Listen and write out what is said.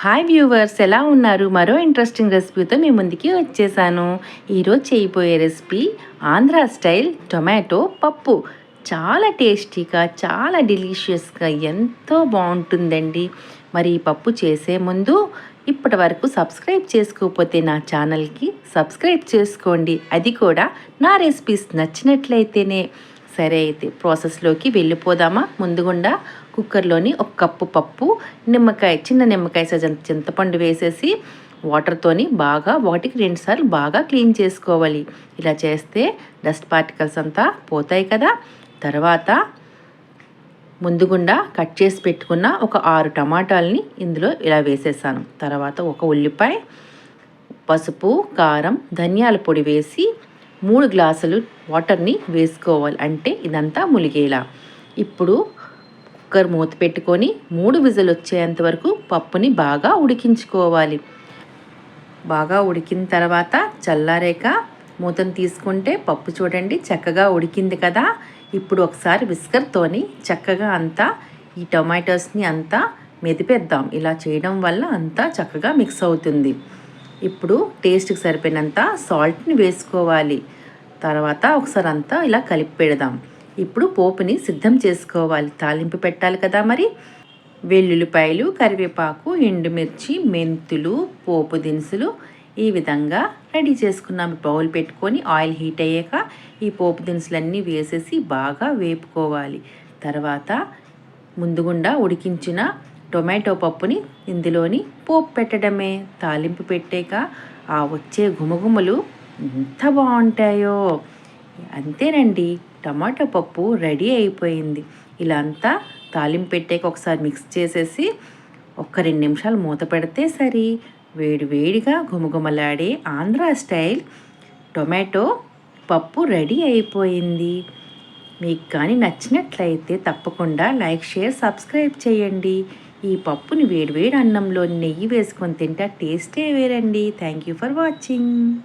Hi viewers ఎలా ఉన్నారు? మరో ఇంట్రెస్టింగ్ రెసిపీతో మీ ముందుకి వచ్చేసాను. ఈరోజు చేయబోయే రెసిపీ ఆంధ్ర స్టైల్ టొమాటో పప్పు. చాలా టేస్టీగా చాలా డెలిషియస్గా ఎంతో బాగుంటుందండి. మరి ఈ పప్పు చేసే ముందు ఇప్పటి వరకు సబ్స్క్రైబ్ చేసుకోకపోతే నా ఛానల్కి సబ్స్క్రైబ్ చేసుకోండి. అది కూడా నా రెసిపీస్ నచ్చినట్లయితేనే. సరే అయితే ప్రాసెస్లోకి వెళ్ళిపోదామా? ముందుగుండా కుక్కర్లోని ఒక కప్పు పప్పు నిమ్మకాయ చిన్న నిమ్మకాయ సజంత చింతపండు వేసేసి వాటర్తోని బాగా వాటికి రెండుసార్లు బాగా క్లీన్ చేసుకోవాలి. ఇలా చేస్తే డస్ట్ పార్టికల్స్ అంతా పోతాయి కదా? తర్వాత ముందుగుండా కట్ చేసి పెట్టుకున్న ఒక ఆరు టమాటాలని ఇందులో ఇలా వేసేసాను. తర్వాత ఒక ఉల్లిపాయ పసుపు కారం ధనియాల పొడి వేసి మూడు గ్లాసులు వాటర్ని వేసుకోవాలి. అంటే ఇదంతా ములిగేలా. ఇప్పుడు కుక్కర్ మూత పెట్టుకొని మూడు విజలు వచ్చేంత వరకు పప్పుని బాగా ఉడికించుకోవాలి. బాగా ఉడికిన తర్వాత చల్లారేక మూతను తీసుకుంటే పప్పు చూడండి చక్కగా ఉడికింది కదా. ఇప్పుడు ఒకసారి విస్కర్తోని చక్కగా అంతా ఈ టొమాటోస్ని అంతా మెదిపేద్దాం. ఇలా చేయడం వల్ల అంతా చక్కగా మిక్స్ అవుతుంది. ఇప్పుడు టేస్ట్కి సరిపోయినంత సాల్ట్ని వేసుకోవాలి. తర్వాత ఒకసారి అంతా ఇలా కలిపి పెడదాం. ఇప్పుడు పోపుని సిద్ధం చేసుకోవాలి. తాలింపు పెట్టాలి కదా మరి? వెల్లుల్లిపాయలు కరివేపాకు ఎండుమిర్చి మెంతులు పోపు దినుసులు ఈ విధంగా రెడీ చేసుకున్నాం. బౌల్ పెట్టుకొని ఆయిల్ హీట్ అయ్యాక ఈ పోపు దినుసులన్నీ వేసేసి బాగా వేపుకోవాలి. తర్వాత ముందుగుండా ఉడికించిన టొమాటో పప్పుని ఇందులోని పోపు పెట్టడమే. తాలింపు పెట్టాక ఆ వచ్చే గుమగుమలు ఎంత బాగుంటాయో. అంతేనండి టమాటో పప్పు రెడీ అయిపోయింది. ఇలా అంతా తాలింపు పెట్టాక ఒకసారి మిక్స్ చేసేసి ఒక్క రెండు నిమిషాలు మూత పెడితే సరి. వేడి వేడిగా గుమగుమలాడే ఆంధ్ర స్టైల్ టొమాటో పప్పు రెడీ అయిపోయింది. మీకు కానీ నచ్చినట్లయితే తప్పకుండా లైక్ షేర్ సబ్స్క్రైబ్ చేయండి. ఈ పప్పుని వేడివేడి అన్నంలో నెయ్యి వేసుకొని తింటే టేస్టే వేరండి. Thank you for watching